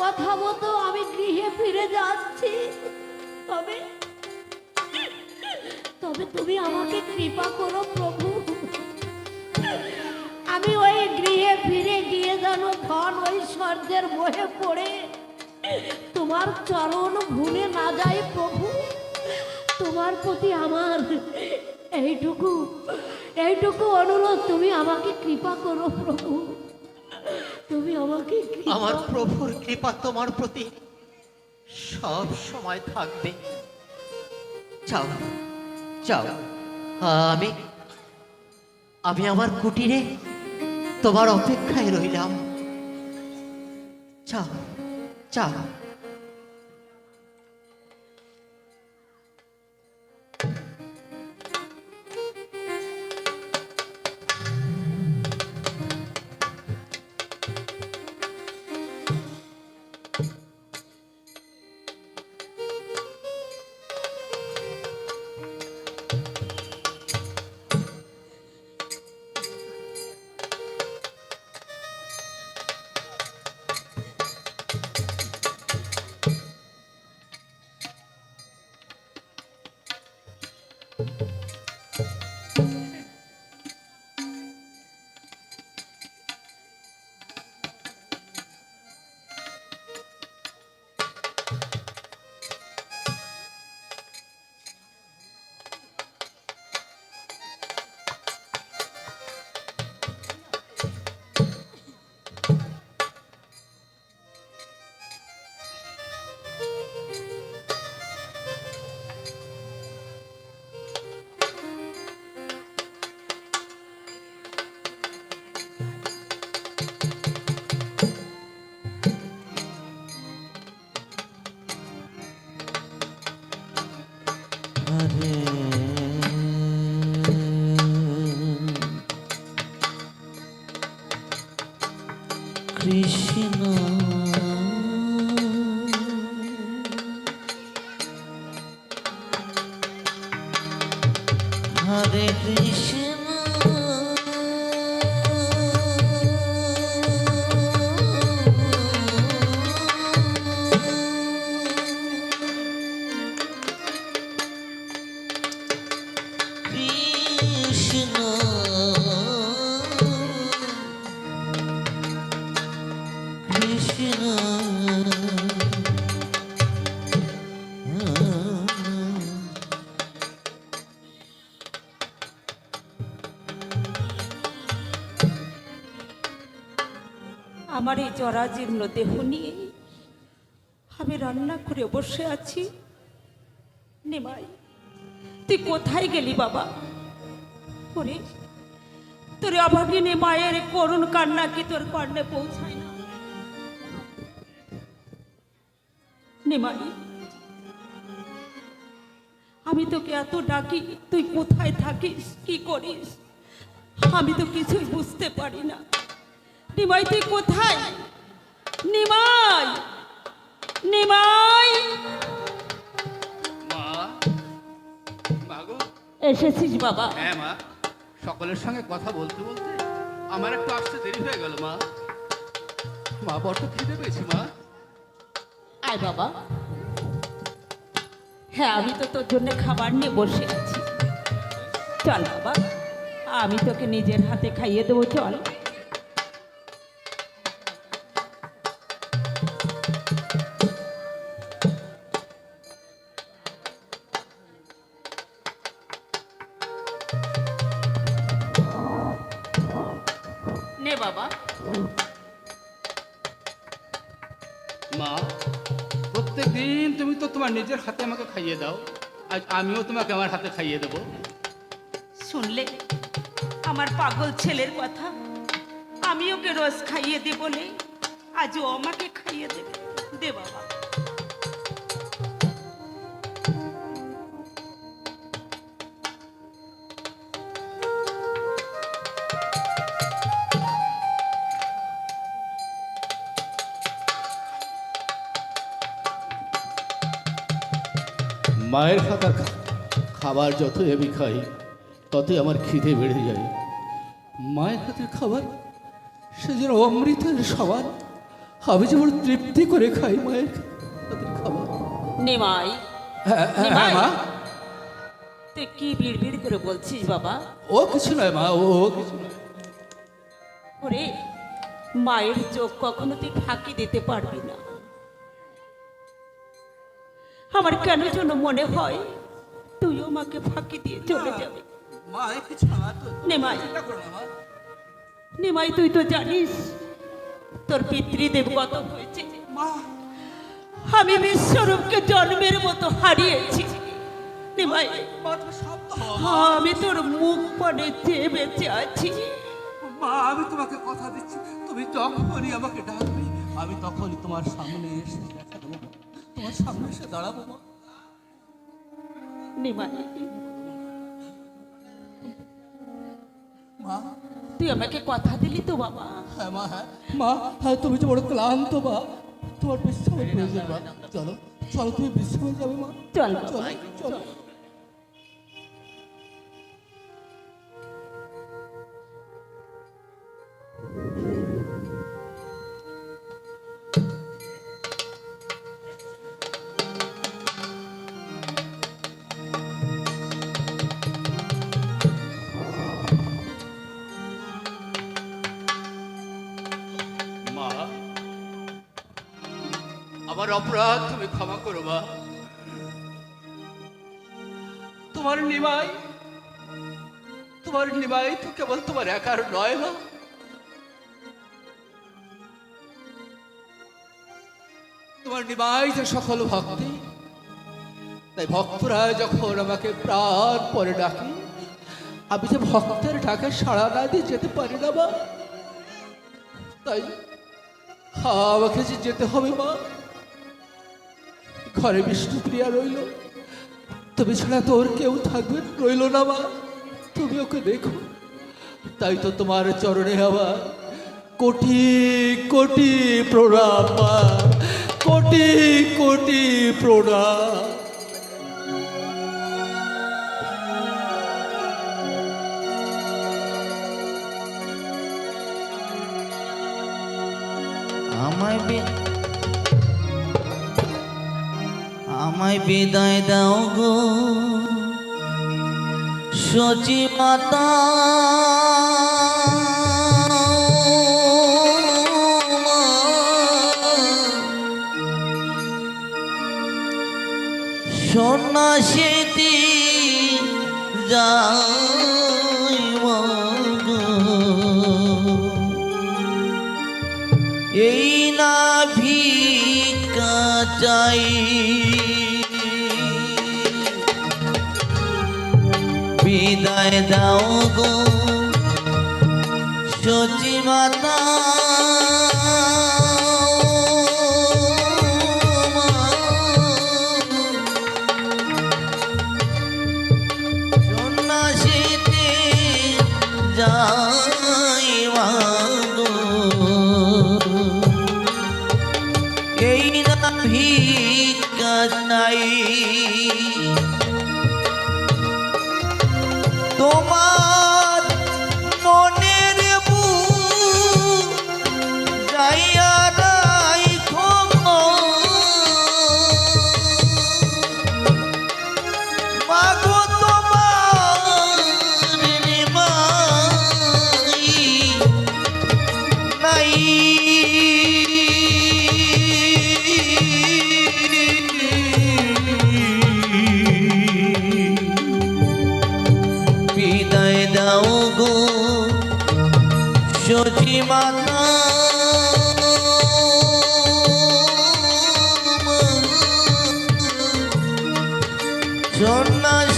কথা মতো আমি গৃহে ফিরে যাচ্ছি। তবে তবে তুমি আমাকে কৃপা করো প্রভু। আমি ওই গৃহে ফিরে গিয়ে যেন ধন ঐশ্বর্যের বহে পড়ে। তোমার চরণ ভুলে না যাই প্রভু। তোমার প্রতি আমার এইটুকু এইটুকু অনুরোধ, তুমি আমাকে কৃপা করো প্রভু। তুমি আমাকে আমার প্রভুর কৃপা তোমার প্রতি সব সময় থাকবে। চাও চাও আমি আমি আমার কুটিরে তোমার অপেক্ষায় রইলাম। চাও যাও। হরে কৃষ্ণ। আমার এই জরাজীর্ণ দেহ নিয়ে আমি রান্না করে বসে আছি। নিমাই, তুই কোথায় গেলি বাবা? ওরে, তোর অভাগিনী মায়ের করুণ কান্না কি তোর কর্ণে পৌঁছায় না? নিমাই, আমি তোকে এত ডাকি, তুই কোথায় থাকিস, কি করিস? আমি তো কিছুই বুঝতে পারি না। নিমাই তুই কোথায়? নিমাই! নিমাই! মা মা গো এসেছিস বাবা। হ্যাঁ মা সকলের সঙ্গে কথা বলতে বলতে আমার একটু আসতে দেরি হয়ে গেল মা। মা বড্ড খিদে পেয়েছি মা। আয় বাবা। হ্যাঁ আমি তো তোর জন্য খাবার নিয়ে বসে আছি। চল বাবা আমি তোকে নিজের হাতে খাইয়ে দেবো চল। বাবা? মা প্রত্যেক দিন তুমি তো তোমার নিজের হাতে আমাকে খাইয়ে দাও। আজ আমিও তোমাকে আমার হাতে খাইয়ে দেব। শুনলে? আমার পাগল ছেলের কথা। আমি ওকে রস খাইয়ে দে আজ ও আমাকে খাইয়ে দেবে। দে বাবা। মায়ের হাতার খাবার যতই আমি খাই ততই আমার খিদে বেড়ে যায়। মায়ের হাতের খাবার সে যেন অমৃতের সমান আমি যেমন তৃপ্তি করে খাই মায়ের হাতের খাবার। নিমাই হ্যাঁ হ্যাঁ, হ্যাঁ মা। তুই কি বিড়বিড় করে বলছিস বাবা? ও কিছু নয় মা ও ও কিছু নয়। ওরে মায়ের চোখ কখনো তুই ফাঁকি দিতে পারবি না। আমার কেন যেন মনে হয় তুইও মাকে ফাঁকি দিয়ে চলে যাবে। নেমাই। নিমাই তুই তো জানিস তোর পিতৃদেব কত হয়েছে। মা। আমি বিশ্বরূপকে জন্মের মতো হারিয়েছি। নিমাই। আমি তোর মুখ পানে চেয়ে বেঁচে আছি। মা আমি তোমাকে কথা দিচ্ছি তুমি যখনই আমাকে ডাকবে আমি তখনই তোমার সামনে এসে দেখা দেবো। তোমার সামনে এসে দাঁড়াবো মা। নিমাই। মা। তুই আমাকে কথা দিলি তো বাবা। হ্যাঁ মা হ্যাঁ। মা হ্যাঁ তুমি যে বড় ক্লান্ত মা। তোমার বিশ্রামের প্রয়োজন মা। চলো চলো তুমি বিশ্রামে যাবে মা। চলো চলো চলো। অপরাধ তুমি ক্ষমা করো মা। তোমার নিমাই তোমার নিমাই তো কেবল তোমার একার নয় মা। তোমার নিমাই যে সকল ভক্তি, তাই ভক্তরা যখন আমাকে প্রাণ পরে ডাকে, আমি যে ভক্তের ডাকে সাড়া না দিয়ে যেতে পারি না মা। তাই, আমাকে যে যেতে হবে মা। ঘরে বিষ্ণুপ্রিয়া রইল। তুমি ছাড়া তোর কেউ থাকবে, রইল না মা। তুমি ওকে দেখো। তাই তো তোমার চরণে আমার কোটি কোটি প্রণাম কোটি কোটি প্রণাম। আমায় আমায় বিদায় দাও গো। সচি মাতা। সন্ন্যাসীতি যাই গো। এই না ভিক্ষা চাই। বিদায় দাও গো। সচি মাতা। এই না ভিক্ষা নাই সন্ন্যাস